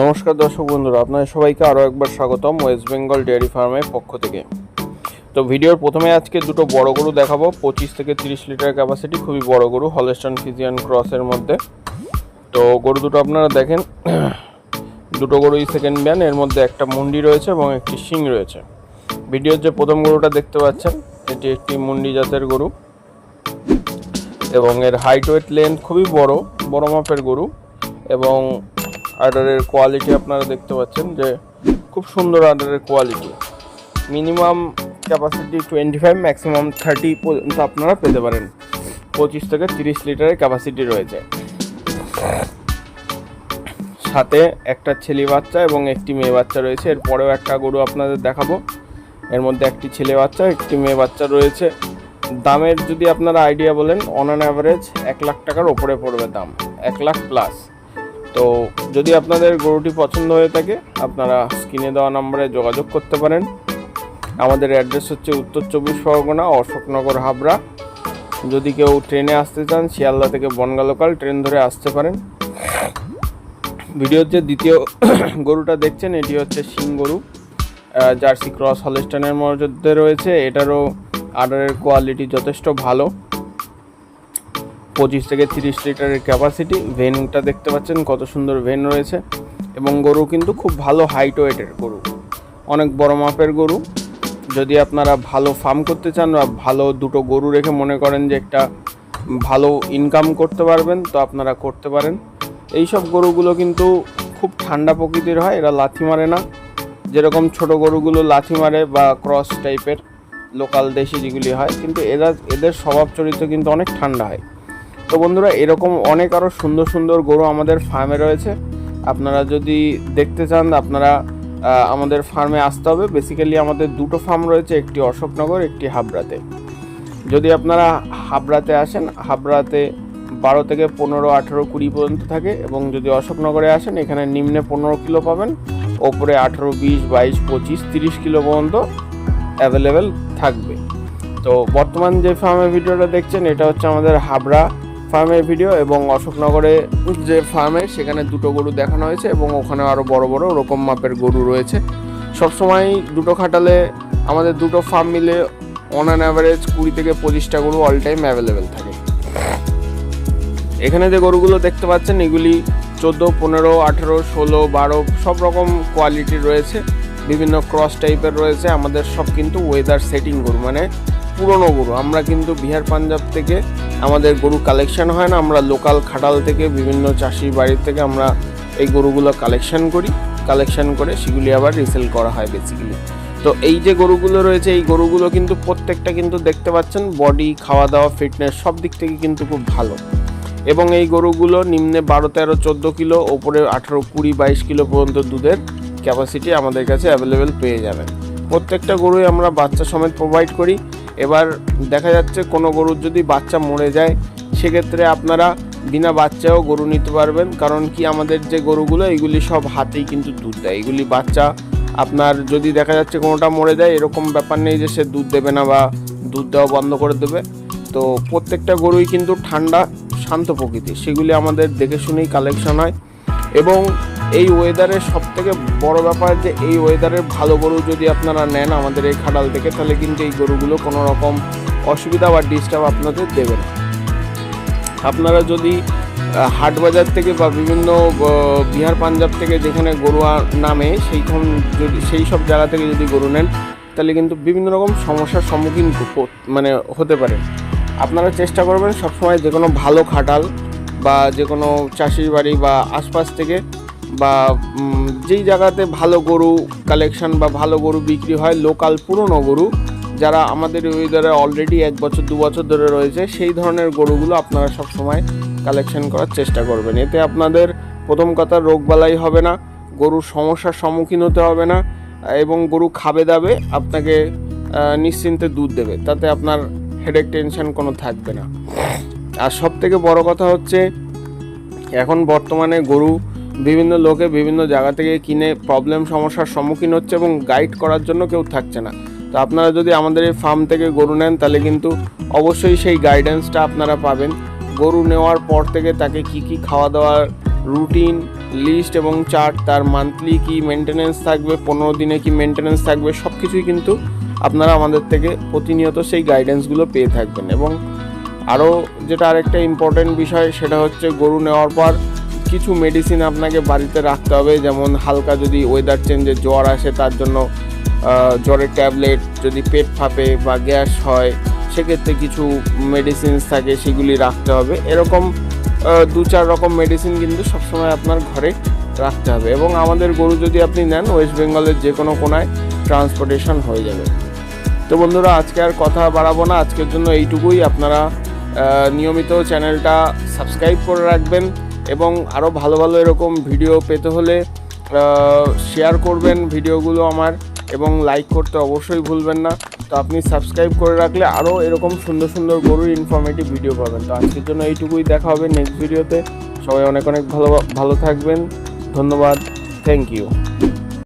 নমস্কার দর্শক বন্ধুরা, আপনাদের সবাইকে আরও একবার স্বাগতম ওয়েস্ট বেঙ্গল ডেয়ারি ফার্মের পক্ষ থেকে। তো ভিডিওর প্রথমে আজকে দুটো বড় গরু দেখাবো, পঁচিশ থেকে তিরিশ লিটার ক্যাপাসিটি খুবই বড় গরু হলেস্টান ফিজিয়ান ক্রসের মধ্যে। তো গরু দুটো আপনারা দেখেন, দুটো গরুই সেকেন্ড ব্যান এর মধ্যে একটা মুন্ডি রয়েছে এবং একটি শিং রয়েছে। ভিডিওর যে প্রথম গরুটা দেখতে পাচ্ছেন, এটি একটি মুন্ডি জাতের গরু। এবং এর হাইট ওয়েট লেন্থ খুবই বড় বড় মাপের গরু। এবং আর্ডারের কোয়ালিটি আপনারা দেখতে পাচ্ছেন যে খুব সুন্দর আর্ডারের quality minimum capacity twenty five maximum thirty পর্যন্ত আপনারা পেতে পারেন। পঁচিশ থেকে তিরিশ লিটারের ক্যাপাসিটি রয়েছে। সাথে একটা ছেলে বাচ্চা এবং একটি মেয়ে বাচ্চা রয়েছে। এরপরেও একটা গরু আপনাদের দেখাবো। এর মধ্যে একটি ছেলে বাচ্চা, একটি মেয়ে বাচ্চা রয়েছে। দামের যদি আপনারা আইডিয়া বলেন অন অ্যান অ্যাভারেজ এক লাখ টাকার ওপরে পড়বে দাম। এক লাখ প্লাস তো যদি আপনাদের গরুটি পছন্দ হয়ে থাকে, আপনারা স্ক্রিনে দেওয়া নম্বরে যোগাযোগ করতে পারেন। আমাদের অ্যাড্রেস হচ্ছে উত্তর চব্বিশ পরগনা, অশোকনগর, হাবড়া। যদি কেউ ট্রেনে আসতে চান, শিয়ালদা থেকে বনগা লোকাল ট্রেন ধরে আসতে পারেন। ভিডিওর যে দ্বিতীয় গরুটা দেখছেন, এটি হচ্ছে সিং গরু। জার্সি ক্রস হলস্টানের মধ্যে রয়েছে। এটারও আর্ডারের কোয়ালিটি যথেষ্ট ভালো। পঁচিশ থেকে তিরিশ লিটারের ক্যাপাসিটি ভেনটা দেখতে পাচ্ছেন কত সুন্দর ভেন রয়েছে। এবং গরু কিন্তু খুব ভালো হাইট ওয়েটের গরু। অনেক বড় মাপের গরু। যদি আপনারা ভালো ফার্ম করতে চান বা ভালো দুটো গরু রেখে মনে করেন যে একটা ভালো ইনকাম করতে পারবেন, তো আপনারা করতে পারেন। এই সব গরুগুলো কিন্তু খুব ঠান্ডা প্রকৃতির হয়, এরা লাথি মারে না। যেরকম ছোট গরুগুলো লাথি মারে বা ক্রস টাইপের লোকাল দেশি যেগুলি হয়, কিন্তু এরা, এদের স্বভাব চরিত্র কিন্তু অনেক ঠান্ডা হয়। তো বন্ধুরা, এরকম অনেক আরও সুন্দর সুন্দর গরু আমাদের ফার্মে রয়েছে। আপনারা যদি দেখতে চান, আপনারা আমাদের ফার্মে আসতে হবে। বেসিক্যালি আমাদের দুটো ফার্ম রয়েছে, একটি অশোকনগর, একটি হাবড়াতে। যদি আপনারা হাবড়াতে আসেন, হাবড়াতে বারো থেকে পনেরো, আঠেরো, কুড়ি পর্যন্ত থাকে এবং যদি অশোকনগরে আসেন, এখানে নিম্নে পনেরো কিলো পাবেন, ওপরে আঠেরো, বিশ, বাইশ, পঁচিশ, তিরিশ কিলো পর্যন্ত অ্যাভেলেবেল থাকবে। তো বর্তমান যে ফার্মের ভিডিওটা দেখছেন, এটা হচ্ছে আমাদের হাবড়া ফার্মের ভিডিও এবং অশোকনগরে যে ফার্মে সেখানে দুটো গরু দেখানো হয়েছে এবং ওখানে আরও বড় বড় ওরকম মাপের গরু রয়েছে। সবসময় দুটো খাটালে আমাদের দুটো ফার্ম মিলে অন অ্যান অ্যাভারেজ কুড়ি থেকে পঁচিশটা গরু অল টাইম অ্যাভেলেবেল থাকে। এখানে যে গরুগুলো দেখতে পাচ্ছেন, এগুলি চোদ্দ, পনেরো, আঠেরো, ষোলো, বারো, সব রকম কোয়ালিটির রয়েছে। বিভিন্ন ক্রস টাইপের রয়েছে। আমাদের সব কিন্তু ওয়েদার সেটিং গরু। মানে পুরনো গরু। আমরা কিন্তু বিহার, পাঞ্জাব থেকে আমাদের গরু কালেকশন হয় না। আমরা লোকাল খাটাল থেকে, বিভিন্ন চাষি বাড়ির থেকে আমরা এই গরুগুলো কালেকশন করি। কালেকশন করে সেগুলি আবার রিসেল করা হয় বেসিক্যালি তো এই যে গরুগুলো রয়েছে, এই গরুগুলো কিন্তু প্রত্যেকটা কিন্তু দেখতে পাচ্ছেন বডি খাওয়া দাওয়া ফিটনেস সব দিক থেকে কিন্তু খুব ভালো। এবং এই গরুগুলো নিম্নে বারো, তেরো, চোদ্দ কিলো, ওপরে আঠেরো, কুড়ি, বাইশ কিলো পর্যন্ত দুধের ক্যাপাসিটি আমাদের কাছে অ্যাভেলেবেল পেয়ে যাবেন। প্রত্যেকটা গরুই আমরা বাচ্চা সমেত প্রোভাইড করি। এবার দেখা যাচ্ছে কোনো গরুর যদি বাচ্চা মরে যায়, সেক্ষেত্রে আপনারা বিনা বাচ্চাও গরু নিতে পারবেন। কারণ কি আমাদের যে গরুগুলো, এগুলি সব হাতেই কিন্তু দুধ দেয়। এগুলি বাচ্চা আপনার যদি দেখা যাচ্ছে কোনোটা মরে যায়, এরকম ব্যাপার নেই যে সে দুধ দেবে না বা দুধ দেওয়া বন্ধ করে দেবে। তো প্রত্যেকটা গরুই কিন্তু ঠান্ডা, শান্ত প্রকৃতি সেগুলি আমাদের দেখে শুনেই কালেকশন হয়। এবং এই ওয়েদারের সব থেকে বড় ব্যাপার যে এই ওয়েদারের ভালো গরু যদি আপনারা নেন আমাদের এই খাটাল থেকে, তাহলে কিন্তু এই গরুগুলো কোনো রকম অসুবিধা বা ডিস্টার্ব আপনাদের দেবে না। আপনারা যদি হাট বাজার থেকে বা বিভিন্ন বিহার, পাঞ্জাব থেকে যেখানে গরু নামে, সেইখান যদি, সেই সব জায়গা থেকে যদি গরু নেন, তাহলে কিন্তু বিভিন্ন রকম সমস্যার সম্মুখীন মানে হতে পারে। আপনারা চেষ্টা করবেন সবসময় যে কোনো ভালো খাটাল বা যে কোনো চাষির বাড়ি বা আশপাশ থেকে বা যেই জায়গাতে ভালো গরু কালেকশন বা ভালো গরু বিক্রি হয় লোকাল পুরনো গরু, যারা আমাদের ওয়েদারে অলরেডি এক বছর, দু বছর ধরে রয়েছে, সেই ধরনের গরুগুলো আপনারা সব সময় কালেকশন করার চেষ্টা করবেন। এতে আপনাদের প্রথম কথা রোগবালাই হবে না, গরুর সমস্যার সম্মুখীন হতে হবে না, এবং গরু খাবে দাবে, আপনাকে নিশ্চিন্তে দুধ দেবে, তাতে আপনার হেডেক টেনশন কোনো থাকবে না। আর সব থেকে বড় কথা হচ্ছে, এখন বর্তমানে গরু বিভিন্ন লোকে বিভিন্ন জায়গা থেকে কিনে প্রবলেম সমস্যার সম্মুখীন হচ্ছে এবং গাইড করার জন্য কেউ থাকছে না। তো আপনারা যদি আমাদের এই ফার্ম থেকে গরু নেন, তাহলে কিন্তু অবশ্যই সেই গাইডেন্সটা আপনারা পাবেন। গরু নেওয়ার পর থেকে তাকে কি কি খাওয়া দাওয়ার রুটিন লিস্ট এবং চার্ট তার মান্থলি কি মেনটেনেন্স থাকবে, পনেরো দিনে কি মেনটেনেন্স থাকবে সব কিছুই কিন্তু আপনারা আমাদের থেকে প্রতিনিয়ত সেই গাইডেন্সগুলো পেয়ে থাকবেন। এবং আরও যেটা আরেকটা ইম্পর্টেন্ট বিষয়, সেটা হচ্ছে গরু নেওয়ার পর কিছু মেডিসিন আপনাকে বাড়িতে রাখতে হবে, যেমন হালকা যদি ওয়েদার চেঞ্জে জ্বর আসে, তার জন্য জ্বরের ট্যাবলেট যদি পেট ফাঁপে বা গ্যাস হয়, সেক্ষেত্রে কিছু মেডিসিনস থাকে, সেগুলি রাখতে হবে। এরকম দু চার রকম মেডিসিন কিন্তু সবসময় আপনার ঘরে রাখতে হবে এবং আমাদের গরু যদি আপনি নেন ওয়েস্ট বেঙ্গলের যে কোনো কোনায় ট্রান্সপোর্টেশন হয়ে যাবে। তো বন্ধুরা, আজকে আর কথা বাড়াবো না। আজকের জন্য এইটুকুই। আপনারা নিয়মিত চ্যানেলটা সাবস্ক্রাইব করে রাখবেন। এবং আরও ভালো ভালো এরকম ভিডিও পেতে হলে শেয়ার করবেন ভিডিওগুলো আমার এবং লাইক করতে অবশ্যই ভুলবেন না। তো আপনি সাবস্ক্রাইব করে রাখলে আরও এরকম সুন্দর সুন্দর গরুর ইনফরমেটিভ ভিডিও পাবেন। তো আজকের জন্য এইটুকুই দেখা হবে নেক্সট ভিডিওতে সবাই অনেক অনেক ভালো ভালো থাকবেন। ধন্যবাদ। Thank you